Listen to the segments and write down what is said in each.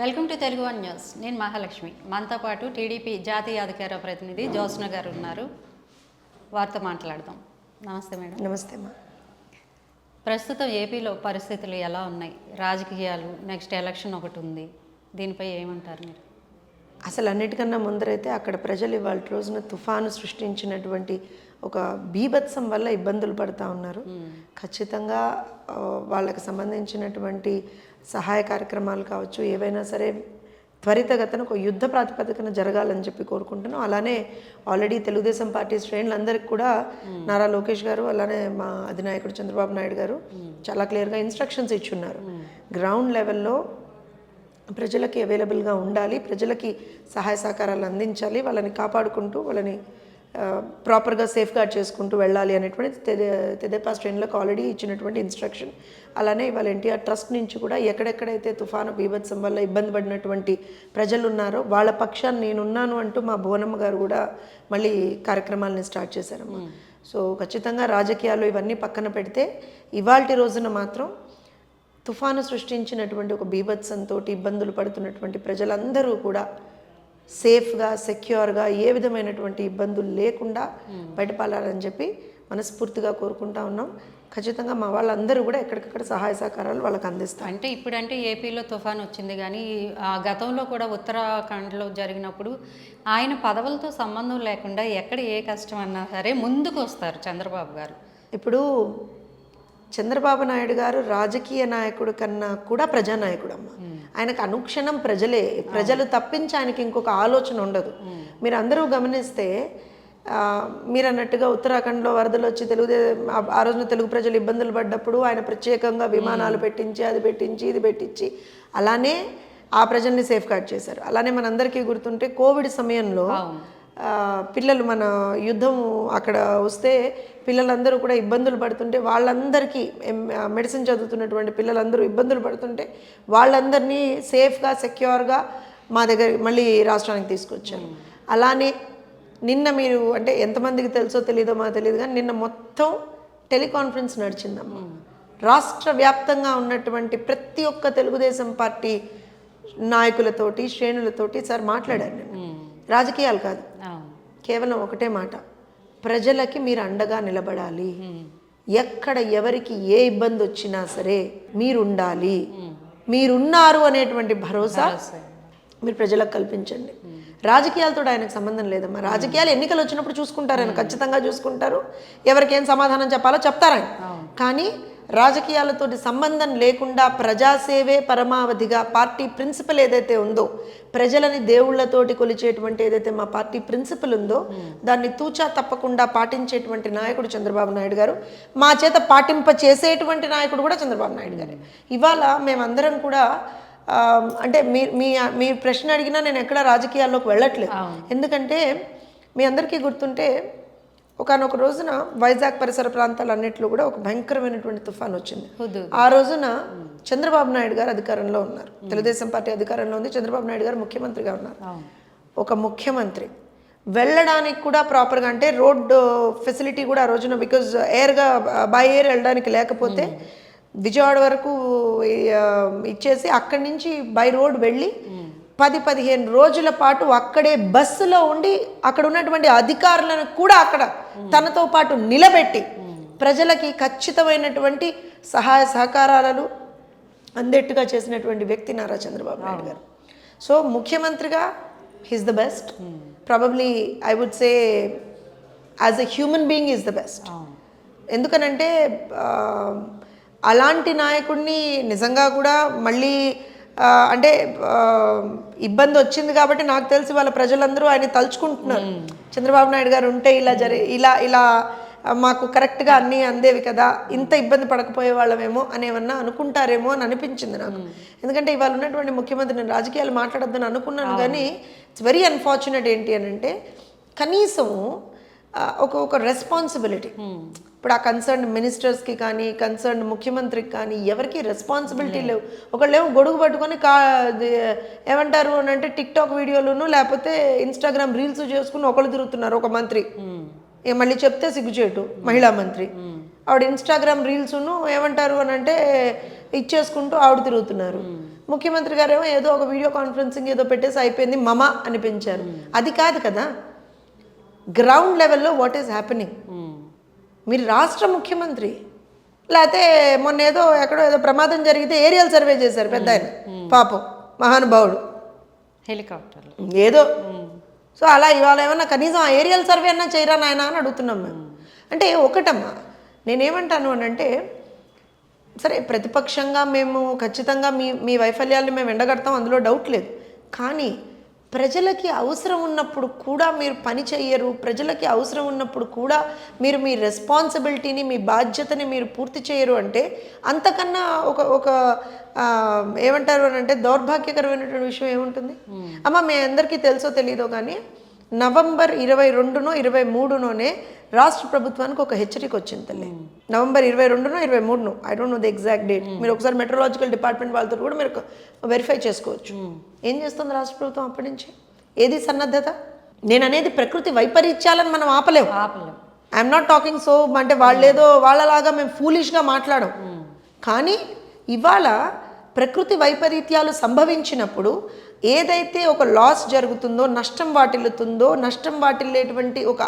Welcome to Telugu one news. నేను మహాలక్ష్మి. మనతో పాటు టీడీపీ జాతీయ అధికార ప్రతినిధి జ్యోత్స్న గారు ఉన్నారు. వారితో మాట్లాడదాం. నమస్తే మేడం. నమస్తే అమ్మా. ప్రస్తుతం ఏపీలో పరిస్థితులు ఎలా ఉన్నాయి? రాజకీయాలు నెక్స్ట్ ఎలక్షన్ ఒకటి ఉంది. దీనిపై ఏమంటారు మీరు? అసలు అన్నిటికన్నా ముందరైతే అక్కడ ప్రజలు ఇవాళ రోజున తుఫాను సృష్టించినటువంటి ఒక బీభత్సం వల్ల ఇబ్బందులు పడుతూ ఉన్నారు. ఖచ్చితంగా వాళ్ళకి సంబంధించినటువంటి సహాయ కార్యక్రమాలు కావచ్చు ఏవైనా సరే త్వరితగతిన ఒక యుద్ధ ప్రాతిపదికన జరగాలని చెప్పి కోరుకుంటున్నాం. అలానే ఆల్రెడీ తెలుగుదేశం పార్టీ శ్రేణులందరికీ కూడా నారా లోకేష్ గారు అలానే మా అధినాయకుడు చంద్రబాబు నాయుడు గారు చాలా క్లియర్గా ఇన్స్ట్రక్షన్స్ ఇచ్చున్నారు. గ్రౌండ్ లెవెల్లో ప్రజలకి అవైలబుల్గా ఉండాలి ప్రజలకి సహాయ సహకారాలు అందించాలి వాళ్ళని కాపాడుకుంటూ వాళ్ళని ప్రాపర్గా సేఫ్ గార్డ్ చేసుకుంటూ వెళ్ళాలి అనేటువంటి తెదే తెదేపా శ్రేణులకు ఆల్రెడీ ఇచ్చినటువంటి ఇన్స్ట్రక్షన్ అలానే ఇవాళ ఎన్టీఆర్ ట్రస్ట్ నుంచి కూడా ఎక్కడెక్కడైతే తుఫాను బీభత్సం వల్ల ఇబ్బంది పడినటువంటి ప్రజలు ఉన్నారో వాళ్ళ పక్షాన్ని నేనున్నాను అంటూ మా భువనమ్మ గారు కూడా మళ్ళీ కార్యక్రమాలని స్టార్ట్ చేశారమ్మా. సో ఖచ్చితంగా రాజకీయాలు ఇవన్నీ పక్కన పెడితే ఇవాల్టి రోజున మాత్రం తుఫాను సృష్టించినటువంటి ఒక బీభత్సంతో ఇబ్బందులు పడుతున్నటువంటి ప్రజలందరూ కూడా సేఫ్గా సెక్యూర్గా ఏ విధమైనటువంటి ఇబ్బందులు లేకుండా బయటపడాలని చెప్పి మనస్ఫూర్తిగా కోరుకుంటా ఉన్నాం. ఖచ్చితంగా మా వాళ్ళందరూ కూడా ఎక్కడికక్కడ సహాయ సహకారాలు వాళ్ళకి అందిస్తాం అంటే ఇప్పుడంటే ఏపీలో తుఫాన్ వచ్చింది కానీ ఆ గతంలో కూడా ఉత్తరాఖండ్లో జరిగినప్పుడు ఆయన పదవులతో సంబంధం లేకుండా ఎక్కడ ఏ కష్టం అన్నా సరే ముందుకు వస్తారు చంద్రబాబు గారు. ఇప్పుడు చంద్రబాబు నాయుడు గారు రాజకీయ నాయకుడు కన్నా కూడా ప్రజానాయకుడు అమ్మ ఆయనకు అనుక్షణం ప్రజలే. ప్రజలు తప్పించి ఆయనకి ఇంకొక ఆలోచన ఉండదు. మీరు అందరూ గమనిస్తే మీరు అన్నట్టుగా ఉత్తరాఖండ్లో వరదలు వచ్చి తెలుగు ఆ రోజున తెలుగు ప్రజలు ఇబ్బందులు పడ్డప్పుడు ఆయన ప్రత్యేకంగా విమానాలు పెట్టించి అది పెట్టించి ఇది పెట్టించి అలానే ఆ ప్రజల్ని సేఫ్ గార్డ్ చేశారు. అలానే మనందరికీ గుర్తుంటే కోవిడ్ సమయంలో పిల్లలు మన యుద్ధం అక్కడ వస్తే పిల్లలందరూ కూడా ఇబ్బందులు పడుతుంటే వాళ్ళందరికీ మెడిసిన్ చదువుతున్నటువంటి పిల్లలందరూ ఇబ్బందులు పడుతుంటే వాళ్ళందరినీ సేఫ్గా సెక్యూర్గా మా దగ్గర మళ్ళీ రాష్ట్రానికి తీసుకొచ్చారు. అలానే నిన్న మీరు అంటే ఎంతమందికి తెలుసో తెలియదో మాకు తెలియదు కానీ నిన్న మొత్తం టెలికాన్ఫరెన్స్ నడిచిందమ్మా. రాష్ట్ర వ్యాప్తంగా ఉన్నటువంటి ప్రతి ఒక్క తెలుగుదేశం పార్టీ నాయకులతోటి శ్రేణులతోటి సార్ మాట్లాడారు నేను రాజకీయాలు కాదు. కేవలం ఒకటే మాట. ప్రజలకి మీరు అండగా నిలబడాలి. ఎక్కడ ఎవరికి ఏ ఇబ్బంది వచ్చినా సరే మీరు ఉండాలి మీరున్నారు అనేటువంటి భరోసా మీరు ప్రజలకు కల్పించండి. రాజకీయాలతో ఆయనకు సంబంధం లేదమ్మా. రాజకీయాలు ఎన్నికలు వచ్చినప్పుడు చూసుకుంటారు ఆయన ఖచ్చితంగా చూసుకుంటారు. ఎవరికి ఏం సమాధానం చెప్పాలో చెప్తారాయన కానీ రాజకీయాలతోటి సంబంధం లేకుండా ప్రజాసేవే పరమావధిగా పార్టీ ప్రిన్సిపల్ ఏదైతే ఉందో ప్రజలని దేవుళ్ళతోటి కొలిచేటువంటి ఏదైతే మా పార్టీ ప్రిన్సిపల్ ఉందో దాన్ని తూచా తప్పకుండా పాటించేటువంటి నాయకుడు చంద్రబాబు నాయుడు గారు. మా చేత పాటింప చేసేటువంటి నాయకుడు కూడా చంద్రబాబు నాయుడు గారు. ఇవాళ మేమందరం కూడా అంటే మీ మీ మీ ప్రశ్న అడిగినా నేను ఎక్కడ రాజకీయాల్లోకి వెళ్ళట్లేదు. ఎందుకంటే మీ అందరికీ గుర్తుంటే ఒకనొక రోజున వైజాగ్ పరిసర ప్రాంతాలన్నింటిలో కూడా ఒక భయంకరమైనటువంటి తుఫాన్ వచ్చింది. ఆ రోజున చంద్రబాబు నాయుడు గారు అధికారంలో ఉన్నారు. తెలుగుదేశం పార్టీ అధికారంలో ఉంది. చంద్రబాబు నాయుడు గారు ముఖ్యమంత్రిగా ఉన్నారు. ఒక ముఖ్యమంత్రి. వెళ్ళడానికి కూడా ప్రాపర్గా అంటే రోడ్ ఫెసిలిటీ కూడా ఆ రోజున బికాజ్ ఎయిర్గా బై ఎయిర్ వెళ్ళడానికి లేకపోతే విజయవాడ వరకు ఇచ్చేసి అక్కడి నుంచి బై రోడ్ వెళ్ళి పది పదిహేను రోజుల పాటు అక్కడే బస్సులో ఉండి అక్కడ ఉన్నటువంటి అధికారులను కూడా అక్కడ తనతో పాటు నిలబెట్టి ప్రజలకి ఖచ్చితమైనటువంటి సహాయ సహకారాలను అందేట్టుగా చేసినటువంటి వ్యక్తి నారా చంద్రబాబు నాయుడు గారు. సో ముఖ్యమంత్రిగా his the best probably I would say as a human being is the best ఎందుకనంటే అలాంటి నాయకుడిని నిజంగా కూడా మళ్ళీ అంటే ఇబ్బంది వచ్చింది కాబట్టి నాకు తెలిసి వాళ్ళ ప్రజలందరూ ఆయన తలుచుకుంటున్నారు. చంద్రబాబు నాయుడు గారు ఉంటే ఇలా జరి ఇలా ఇలా మాకు కరెక్ట్గా అన్నీ అందేవి కదా ఇంత ఇబ్బంది పడకపోయే వాళ్ళమేమో అనేవన్నా అనుకుంటారేమో అని అనిపించింది నాకు. ఎందుకంటే ఇవాళ ఉన్నటువంటి ముఖ్యమంత్రి నేను రాజకీయాలు మాట్లాడొద్దని అనుకున్నాను కానీ ఇట్స్ వెరీ అన్ఫార్చునేట్ ఏంటి అని అంటే కనీసం ఒక ఒక రెస్పాన్సిబిలిటీ ఇప్పుడు ఆ కన్సర్న్ మినిస్టర్స్కి కానీ కన్సర్న్ ముఖ్యమంత్రికి కానీ ఎవరికి రెస్పాన్సిబిలిటీ లేవు. ఒకళ్ళేమో గొడుగు పట్టుకొని కా ఏమంటారు అని అంటే టిక్ టాక్ వీడియోలను లేకపోతే ఇన్స్టాగ్రామ్ రీల్స్ చేసుకుని ఒకళ్ళు తిరుగుతున్నారు ఒక మంత్రి. మళ్ళీ చెప్తే సిగ్గుచేటు మహిళా మంత్రి. ఆవిడ ఇన్స్టాగ్రామ్ రీల్స్ను ఏమంటారు అని అంటే ఇచ్చేసుకుంటూ ఆవిడ తిరుగుతున్నారు. ముఖ్యమంత్రి గారేమో ఏదో ఒక వీడియో కాన్ఫరెన్సింగ్ ఏదో పెట్టేసి అయిపోయింది మమ అనిపించారు. అది కాదు కదా. గ్రౌండ్ లెవెల్లో వాట్ ఈస్ హ్యాపెనింగ్. మీరు రాష్ట్ర ముఖ్యమంత్రి. లేకపోతే మొన్న ఏదో ఎక్కడో ఏదో ప్రమాదం జరిగితే ఏరియల్ సర్వే చేశారు పెద్ద ఆయన. పాపం మహానుభావుడు. హెలికాప్టర్లు. ఏదో. సో అలా ఇవాళ ఏమన్నా కనీసం ఆ ఏరియల్ సర్వే అన్నా చేయరా నాయన అని అడుగుతున్నాం మేము. అంటే ఒకటమ్మా నేనేమంటాను అని అంటే సరే ప్రతిపక్షంగా మేము ఖచ్చితంగా మీ మీ వైఫల్యాలను మేము ఎండగడతాం అందులో డౌట్ లేదు. కానీ ప్రజలకి అవసరం ఉన్నప్పుడు కూడా మీరు పని చెయ్యరు ప్రజలకి అవసరం ఉన్నప్పుడు కూడా మీరు మీ రెస్పాన్సిబిలిటీని మీ బాధ్యతని మీరు పూర్తి చేయరు అంటే అంతకన్నా ఒక ఒక ఏమంటారు అని అంటే దౌర్భాగ్యకరమైనటువంటి విషయం ఏముంటుంది? అమ్మ మీ అందరికీ తెలుసో తెలీదో కానీ నవంబర్ ఇరవై రెండునో ఇరవై మూడునోనే రాష్ట్ర ప్రభుత్వానికి ఒక హెచ్చరిక వచ్చింది తల్లి. నవంబర్ ఇరవై రెండునో ఇరవై మూడునో I don't know the exact date మీరు ఒకసారి మెట్రలాజికల్ డిపార్ట్మెంట్ వాళ్ళతో కూడా మీరు వెరిఫై చేసుకోవచ్చు. ఏం చేస్తుంది రాష్ట్ర ప్రభుత్వం అప్పటి నుంచి? ఏది సన్నద్ధత? నేను అనేది ప్రకృతి వైపరీత్యాలను మనం ఆపలేము. ఆపలేం ఐఎమ్ నాట్ టాకింగ్ సో అంటే వాళ్ళేదో వాళ్ళలాగా మేము ఫూలిష్గా మాట్లాడం కానీ ఇవాళ ప్రకృతి వైపరీత్యాలు సంభవించినప్పుడు ఏదైతే ఒక లాస్ జరుగుతుందో నష్టం వాటిల్లుతుందో నష్టం వాటిల్లేటువంటి ఒక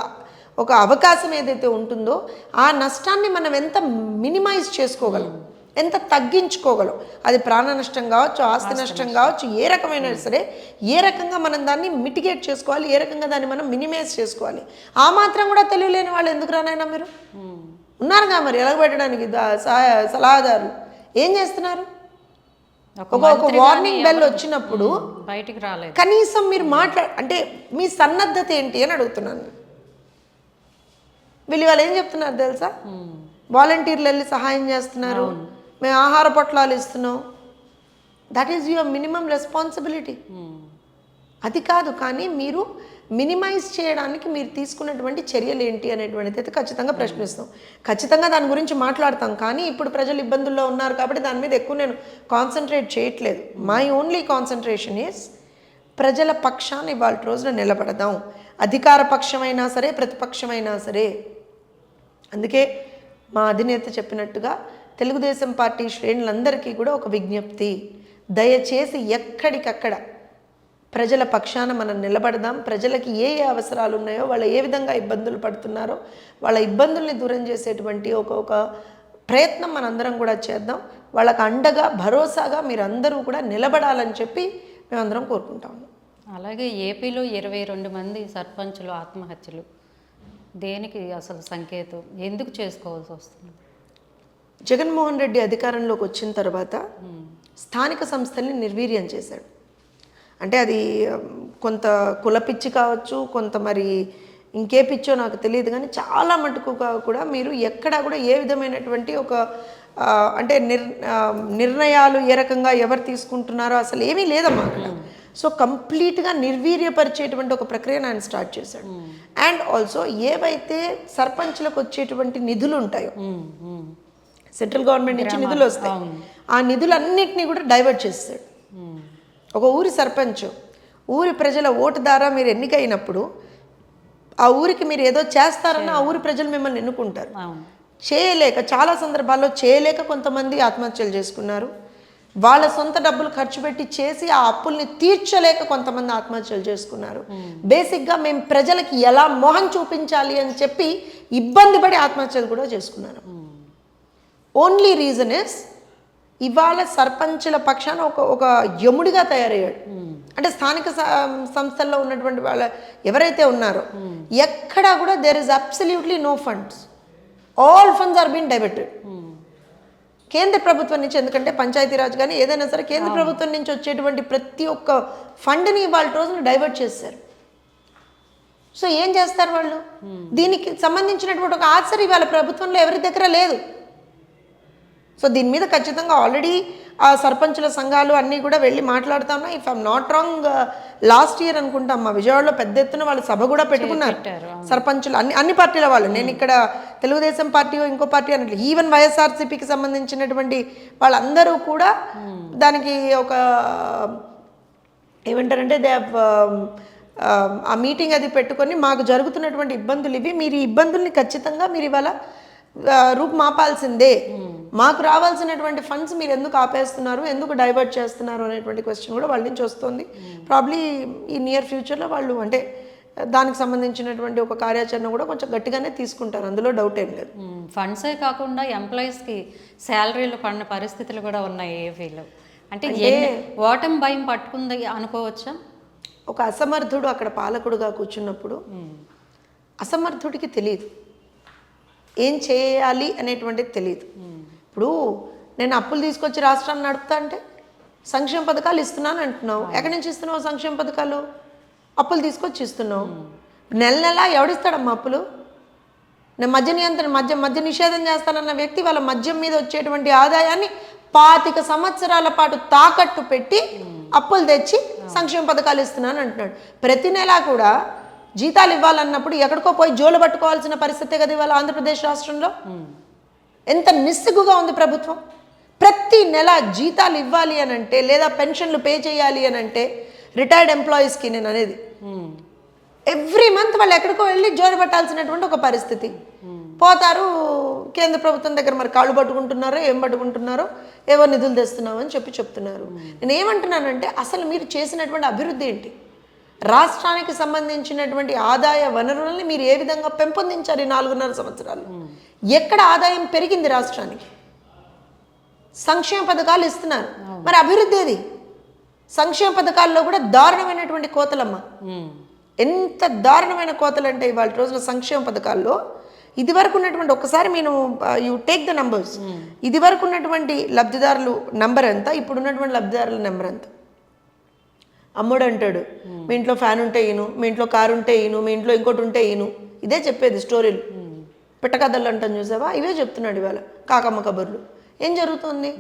ఒక అవకాశం ఏదైతే ఉంటుందో ఆ నష్టాన్ని మనం ఎంత మినిమైజ్ చేసుకోగలం? ఎంత తగ్గించుకోగలం? అది ప్రాణ నష్టం కావచ్చు ఆస్తి నష్టం కావచ్చు ఏ రకమైన సరే ఏ రకంగా మనం దాన్ని మిటిగేట్ చేసుకోవాలి ఏ రకంగా దాన్ని మనం మినిమైజ్ చేసుకోవాలి? ఆ మాత్రం కూడా తెలియలేని వాళ్ళు ఎందుకు రానైనా మీరు? ఉన్నారుగా మరి ఎలగబెట్టడానికి సలహాదారులు? ఏం చేస్తున్నారు? ఒక వార్నింగ్ బెల్ వచ్చినప్పుడు బయటికి రాలేదు. కనీసం మీరు మాట్లా అంటే మీ సన్నద్ధత ఏంటి అని అడుగుతున్నాను. వీళ్ళు వాళ్ళు ఏం చెప్తున్నారు తెలుసా? వాలంటీర్లు వెళ్ళి సహాయం చేస్తున్నారు. మేము ఆహార పొట్లాలు ఇస్తున్నాం. That is your minimum responsibility. అది కాదు కానీ మీరు మినిమైజ్ చేయడానికి మీరు తీసుకున్నటువంటి చర్యలు ఏంటి అనేటువంటిది అయితే ఖచ్చితంగా ప్రశ్నిస్తాం. ఖచ్చితంగా దాని గురించి మాట్లాడతాం కానీ ఇప్పుడు ప్రజలు ఇబ్బందుల్లో ఉన్నారు కాబట్టి దాని మీద ఎక్కువ నేను కాన్సన్ట్రేట్ చేయట్లేదు. మై ఓన్లీ కాన్సన్ట్రేషన్ ఈస్ ప్రజల పక్షాన్ని ఇవాళ రోజున నిలబడదాం. అధికార పక్షమైనా సరే ప్రతిపక్షమైనా సరే. అందుకే మా అధినేత చెప్పినట్టుగా తెలుగుదేశం పార్టీ శ్రేణులందరికీ కూడా ఒక విజ్ఞప్తి. దయచేసి ఎక్కడికక్కడ ప్రజల పక్షాన మనం నిలబడదాం. ప్రజలకి ఏ ఏ అవసరాలు ఉన్నాయో వాళ్ళు ఏ విధంగా ఇబ్బందులు పడుతున్నారో వాళ్ళ ఇబ్బందుల్ని దూరం చేసేటువంటి ఒక ఒక ప్రయత్నం మనందరం కూడా చేద్దాం. వాళ్ళకి అండగా భరోసాగా మీరందరూ కూడా నిలబడాలని చెప్పి మేమందరం కోరుకుంటా. ఉన్నాం అలాగే ఏపీలో ఇరవై రెండు మంది సర్పంచులు ఆత్మహత్యలు. దేనికి అసలు సంకేతం? ఎందుకు చేసుకోవాల్సి వస్తుంది? జగన్మోహన్ రెడ్డి అధికారంలోకి వచ్చిన తర్వాత స్థానిక సంస్థల్ని నిర్వీర్యం చేశాడు. అంటే అది కొంత కులపిచ్చి కావచ్చు కొంత మరి ఇంకే పిచ్చో నాకు తెలియదు కానీ చాలా మటుకుగా కూడా మీరు ఎక్కడా కూడా ఏ విధమైనటువంటి ఒక అంటే నిర్ నిర్ణయాలు ఏ రకంగా ఎవరు తీసుకుంటున్నారో అసలు ఏమీ లేదమ్మా అక్కడ. సో కంప్లీట్గా నిర్వీర్యపరిచేటువంటి ఒక ప్రక్రియను ఆయన స్టార్ట్ చేశాడు. అండ్ ఆల్సో ఏవైతే సర్పంచ్లకు వచ్చేటువంటి నిధులు ఉంటాయో ఉమ్, సెంట్రల్ గవర్నమెంట్ నుంచి నిధులు వస్తాయి. ఆ నిధులన్నిటినీ కూడా డైవర్ట్ చేస్తాడు. ఒక ఊరి సర్పంచ్ ఊరి ప్రజల ఓటు ద్వారా మీరు ఎన్నికైనప్పుడు ఆ ఊరికి మీరు ఏదో చేస్తారని ఆ ఊరి ప్రజలు మిమ్మల్ని ఎన్నుకుంటారు. చేయలేక చాలా సందర్భాల్లో చేయలేక కొంతమంది ఆత్మహత్యలు చేసుకున్నారు. వాళ్ళ సొంత డబ్బులు ఖర్చు పెట్టి చేసి ఆ అప్పుల్ని తీర్చలేక కొంతమంది ఆత్మహత్యలు చేసుకున్నారు. బేసిక్గా మేము ప్రజలకి ఎలా మొహం చూపించాలి అని చెప్పి ఇబ్బంది పడి ఆత్మహత్యలు కూడా చేసుకున్నారు. ఓన్లీ రీజన్ ఇస్ ఇవాళ సర్పంచుల పక్షాన ఒక ఒక యముడిగా తయారయ్యాడు. అంటే స్థానిక సంస్థల్లో ఉన్నటువంటి వాళ్ళ ఎవరైతే ఉన్నారో ఎక్కడా కూడా there is absolutely no funds all funds are been diverted కేంద్ర ప్రభుత్వం నుంచి ఎందుకంటే పంచాయతీరాజ్ కానీ ఏదైనా సరే కేంద్ర ప్రభుత్వం నుంచి వచ్చేటువంటి ప్రతి ఒక్క ఫండ్ని వాళ్ళ రోజున డైవర్ట్ చేశారు. సో ఏం చేస్తారు వాళ్ళు? దీనికి సంబంధించినటువంటి ఒక ఆన్సర్ ఇవాళ ప్రభుత్వంలో ఎవరి దగ్గర లేదు. సో దీని మీద ఖచ్చితంగా ఆల్రెడీ ఆ సర్పంచుల సంఘాలు అన్నీ కూడా వెళ్ళి మాట్లాడుతా ఉన్నాయి. If I'm not wrong last year అనుకుంటాం మా విజయవాడలో పెద్ద ఎత్తున వాళ్ళు సభ కూడా పెట్టుకున్నారు. సర్పంచులు అన్ని అన్ని పార్టీల వాళ్ళు. నేను ఇక్కడ తెలుగుదేశం పార్టీ ఇంకో పార్టీ అనట్లు ఈవెన్ వైఎస్ఆర్సీపీకి సంబంధించినటువంటి వాళ్ళందరూ కూడా దానికి ఒక ఏమంటారంటే దే um, um, ఆ మీటింగ్ అది పెట్టుకొని మాకు జరుగుతున్నటువంటి ఇబ్బందులు ఇవి. మీరు ఈ ఇబ్బందుల్ని ఖచ్చితంగా మీరు ఇవాళ ఆ, రూపుమాపాల్సిందే. మాకు రావాల్సినటువంటి ఫండ్స్ మీరు ఎందుకు ఆపేస్తున్నారు? ఎందుకు డైవర్ట్ చేస్తున్నారు? అనేటువంటి క్వశ్చన్ కూడా వాళ్ళ నుంచి వస్తుంది. ప్రాబ్లీ ఈ నియర్ ఫ్యూచర్లో వాళ్ళు అంటే దానికి సంబంధించినటువంటి ఒక కార్యాచరణ కూడా కొంచెం గట్టిగానే తీసుకుంటారు. అందులో డౌట్ ఏం లేదు. ఫండ్సే కాకుండా ఎంప్లాయీస్కి శాలరీలు పడిన పరిస్థితులు కూడా ఉన్నాయి ఏపీలో అంటే ఎన్ని ఓటమి భయం పట్టుకుంది అనుకోవచ్చా? ఒక అసమర్థుడు అక్కడ పాలకుడుగా కూర్చున్నప్పుడు అసమర్థుడికి తెలియదు ఏం చేయాలి అనేటువంటిది తెలియదు ఇప్పుడు నేను అప్పులు తీసుకొచ్చి రాష్ట్రాన్ని నడుపుతా అంటే సంక్షేమ పథకాలు ఇస్తున్నాను అంటున్నావు. ఎక్కడి నుంచి ఇస్తున్నావు సంక్షేమ పథకాలు? అప్పులు తీసుకొచ్చి ఇస్తున్నావు. నెల నెల ఎవడిస్తాడమ్మా అప్పులు? నేను మద్య నియంత్రణ మద్య మద్య నిషేధం చేస్తానన్న వ్యక్తి వాళ్ళ మద్యం మీద వచ్చేటువంటి ఆదాయాన్ని పాతిక సంవత్సరాల పాటు తాకట్టు పెట్టి అప్పులు తెచ్చి సంక్షేమ పథకాలు ఇస్తున్నాను అంటున్నాడు. ప్రతి నెలా కూడా జీతాలు ఇవ్వాలన్నప్పుడు ఎక్కడికో పోయి జోలు పట్టుకోవాల్సిన పరిస్థితే కదా ఇవాళ ఆంధ్రప్రదేశ్ రాష్ట్రంలో? ఎంత నిస్సిగ్గుగా ఉంది ప్రభుత్వం. ప్రతి నెల జీతాలు ఇవ్వాలి అని అంటే లేదా పెన్షన్లు పే చేయాలి అని అంటే రిటైర్డ్ ఎంప్లాయీస్కి నేను అనేది. ఎవ్రీ మంత్ వాళ్ళు ఎక్కడికో వెళ్ళి జోరు పట్టాల్సినటువంటి ఒక పరిస్థితి. పోతారు కేంద్ర ప్రభుత్వం దగ్గర మరి కాళ్ళు పట్టుకుంటున్నారో ఏం పట్టుకుంటున్నారో ఏవో నిధులు తెస్తున్నామని చెప్పి చెప్తున్నారు. నేను ఏమంటున్నానంటే అసలు మీరు చేసినటువంటి అభివృద్ధి ఏంటి? రాష్ట్రానికి సంబంధించినటువంటి ఆదాయ వనరులని మీరు ఏ విధంగా పెంపొందించారు ఈ నాలుగున్నర సంవత్సరాలు ఎక్కడ ఆదాయం పెరిగింది రాష్ట్రానికి? సంక్షేమ పథకాలు ఇస్తున్నారు. మరి అభివృద్ధి ఏది? సంక్షేమ పథకాల్లో కూడా దారుణమైనటువంటి కోతలమ్మ. మ్మ్. ఎంత దారుణమైన కోతలు అంటే ఇవాళ రోజున సంక్షేమ పథకాల్లో ఇది వరకు ఉన్నటువంటి ఒక్కసారి నేను యూ టేక్ ద నంబర్స్ ఇది వరకు ఉన్నటువంటి లబ్ధిదారులు నంబర్ ఎంత? ఇప్పుడు ఉన్నటువంటి లబ్ధిదారుల నెంబర్ ఎంత? అమ్ముడు అంటాడు మీ ఇంట్లో ఫ్యాన్ ఉంటే ఈను మీ ఇంట్లో కారు ఉంటే ఈను మీ ఇంట్లో ఇంకోటి ఉంటే ఈను. ఇదే చెప్పేది స్టోరీలు. పిట్టకథలు అంటాను చూసావా? ఇవే చెప్తున్నాడు ఇవాళ కాకమ్మ కబుర్లు. ఏం జరుగుతుంది?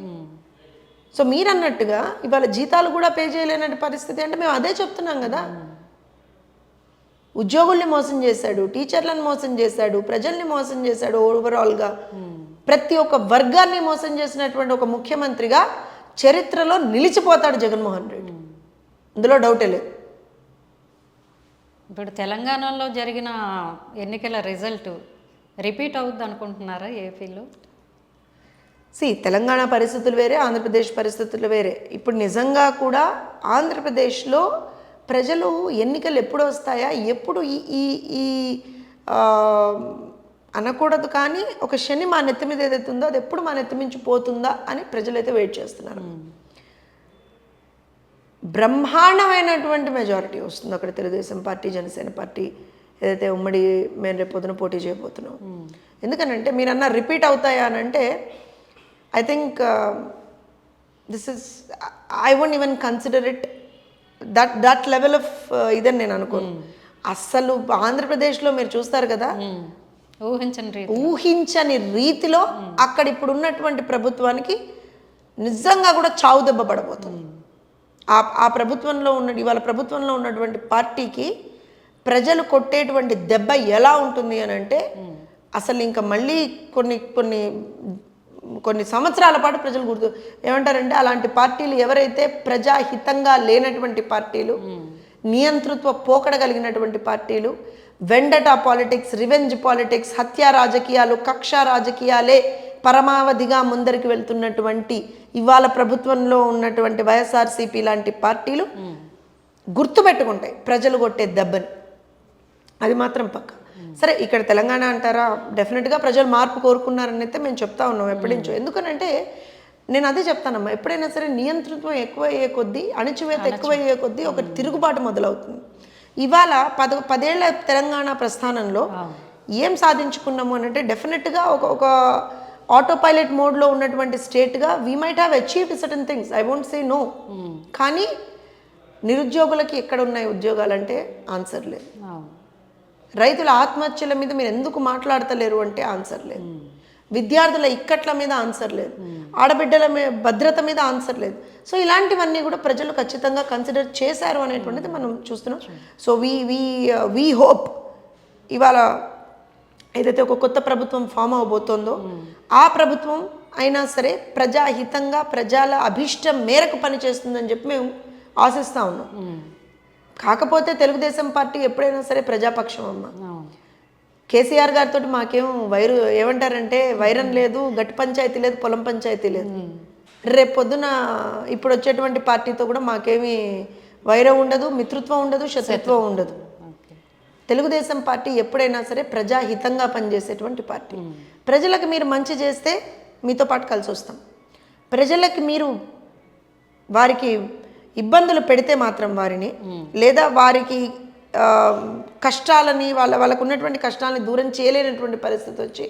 సో మీరన్నట్టుగా ఇవాళ జీతాలు కూడా పే చేయలేనటువంటి పరిస్థితి అంటే మేము అదే చెప్తున్నాం కదా. ఉద్యోగుల్ని మోసం చేశాడు టీచర్లను మోసం చేశాడు ప్రజల్ని మోసం చేశాడు ఓవరాల్గా ప్రతి ఒక్క వర్గాన్ని మోసం చేసినటువంటి ఒక ముఖ్యమంత్రిగా చరిత్రలో నిలిచిపోతాడు జగన్మోహన్ రెడ్డి. ఇందులో డౌటే లేదు. ఇప్పుడు తెలంగాణలో జరిగిన ఎన్నికల రిజల్ట్ రిపీట్ అవుద్ది అనుకుంటున్నారా ఏపీలో? సి తెలంగాణ పరిస్థితులు వేరే ఆంధ్రప్రదేశ్ పరిస్థితులు వేరే. ఇప్పుడు నిజంగా కూడా ఆంధ్రప్రదేశ్లో ప్రజలు ఎన్నికలు ఎప్పుడు వస్తాయా? ఎప్పుడు ఈ ఈ ఈ అనకూడదు కానీ ఒక శని మా నెత్తి మీద ఏదైతే ఉందో అది ఎప్పుడు మా నెత్తి మించి పోతుందా అని ప్రజలైతే వెయిట్ చేస్తున్నారు. బ్రహ్మాండమైనటువంటి మెజారిటీ వస్తుంది అక్కడ తెలుగుదేశం పార్టీ జనసేన పార్టీ ఏదైతే ఉమ్మడి మేము రేపు పొద్దున పోటీ చేయబోతున్నాం. ఎందుకనంటే మీరు అన్న రిపీట్ అవుతాయా అని అంటే I think this is I won't even consider it that that level of ఇదని నేను అనుకోను. అస్సలు ఆంధ్రప్రదేశ్లో మీరు చూస్తారు కదా. ఊహించని రీతి ఊహించని రీతిలో అక్కడ ఇప్పుడు ఉన్నటువంటి ప్రభుత్వానికి నిజంగా కూడా చావు దెబ్బ పడబోతుంది. ఆ ఆ ప్రభుత్వంలో ఉన్న ఇవాళ ప్రభుత్వంలో ఉన్నటువంటి పార్టీకి ప్రజలు కొట్టేటువంటి దెబ్బ ఎలా ఉంటుంది అని అంటే అసలు ఇంకా మళ్ళీ కొన్ని కొన్ని కొన్ని సంవత్సరాల పాటు ప్రజలు గుర్తు ఏమంటారంటే అలాంటి పార్టీలు ఎవరైతే ప్రజాహితంగా లేనటువంటి పార్టీలు నియంతృత్వ పోకడ కలిగినటువంటి పార్టీలు వెండటా పాలిటిక్స్ రివెంజ్ పాలిటిక్స్ హత్య రాజకీయాలు కక్ష రాజకీయాలే పరమావధిగా ముందరికి వెళ్తున్నటువంటి ఇవాళ ప్రభుత్వంలో ఉన్నటువంటి వైఎస్ఆర్సీపీ లాంటి పార్టీలు గుర్తుపెట్టుకుంటాయి. ప్రజలు కొట్టే దెబ్బని. అది మాత్రం పక్క. సరే ఇక్కడ తెలంగాణ అంటారా? డెఫినెట్గా ప్రజలు మార్పు కోరుకున్నారని అయితే మేము చెప్తా ఉన్నాం ఎప్పటి నుంచో. ఎందుకనంటే నేను అదే చెప్తానమ్మా. ఎప్పుడైనా సరే నియంతృత్వం ఎక్కువ అయ్యే కొద్దీ అణచివేత ఎక్కువ అయ్యే కొద్దీ ఒక తిరుగుబాటు మొదలవుతుంది. ఇవాళ పద పదేళ్ళ తెలంగాణ ప్రస్థానంలో ఏం సాధించుకున్నాము అని అంటే డెఫినెట్గా ఒక ఒక ఆటో పైలట్ మోడ్లో ఉన్నటువంటి స్టేట్గా we might have achieved certain things I won't say no కానీ నిరుద్యోగులకి ఎక్కడ ఉన్నాయి ఉద్యోగాలు అంటే ఆన్సర్ లేదు రైతుల ఆత్మహత్యల మీద మీరు ఎందుకు మాట్లాడతలేరు అంటే ఆన్సర్ లేదు. విద్యార్థుల ఇక్కట్ల మీద ఆన్సర్ లేదు. ఆడబిడ్డల మీ భద్రత మీద ఆన్సర్ లేదు. సో ఇలాంటివన్నీ కూడా ప్రజలు ఖచ్చితంగా కన్సిడర్ చేశారు అనేటువంటిది మనం చూస్తున్నాం. So we we we hope ఇవాళ ఏదైతే ఒక కొత్త ప్రభుత్వం ఫామ్ అవబోతోందో ఆ ప్రభుత్వం అయినా సరే ప్రజాహితంగా ప్రజల అభిష్టం మేరకు పనిచేస్తుందని చెప్పి మేము ఆశిస్తా ఉన్నాం. కాకపోతే తెలుగుదేశం పార్టీ ఎప్పుడైనా సరే ప్రజాపక్షం అమ్మ. కేసీఆర్ గారితో మాకేం వైరు ఏమంటారంటే వైరం లేదు గట్టి పంచాయతీ లేదు పొలం పంచాయతీ లేదు. రేపు పొద్దున ఇప్పుడు వచ్చేటువంటి పార్టీతో కూడా మాకేమీ వైరం ఉండదు మిత్రుత్వం ఉండదు శత్రుత్వం. ఉండదు. తెలుగుదేశం పార్టీ ఎప్పుడైనా సరే ప్రజాహితంగా పనిచేసేటువంటి పార్టీ. ప్రజలకు మీరు మంచి చేస్తే మీతో పాటు కలిసి వస్తాం. ప్రజలకి మీరు వారికి ఇబ్బందులు పెడితే మాత్రం వారిని లేదా వారికి కష్టాలని వాళ్ళ వాళ్ళకు ఉన్నటువంటి కష్టాలని దూరం చేయలేనటువంటి పరిస్థితి వచ్చి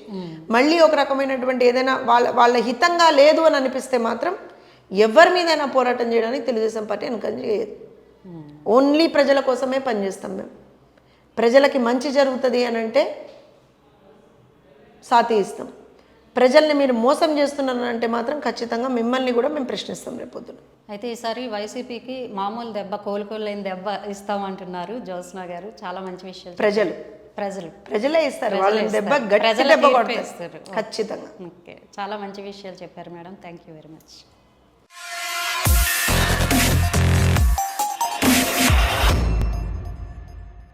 మళ్ళీ ఒక రకమైనటువంటి ఏదైనా వాళ్ళ వాళ్ళ హితంగా లేదు అని అనిపిస్తే మాత్రం ఎవరి మీదైనా పోరాటం చేయడానికి తెలుగుదేశం పార్టీ వెనకంజ చేయదు ఓన్లీ ప్రజల కోసమే పనిచేస్తాం మేము. ప్రజలకి మంచి జరుగుతుంది అని అంటే సాతి ఇస్తాం. ప్రజల్ని మీరు మోసం చేస్తున్నారని అంటే మాత్రం ఖచ్చితంగా మిమ్మల్ని కూడా మేము ప్రశ్నిస్తాం రేపొద్దున. అయితే ఈసారి వైసీపీకి మామూలు దెబ్బ కోలుకోలేని దెబ్బ ఇస్తామంటున్నారు జ్యోత్స్న గారు. చాలా మంచి విషయాలు ప్రజలు. ప్రజలు. ప్రజలే ఇస్తారు. దెబ్బ ప్రజల దెబ్బ ఇస్తారు. ఖచ్చితంగా. ఓకే. చాలా మంచి విషయాలు చెప్పారు madam. Thank you very much.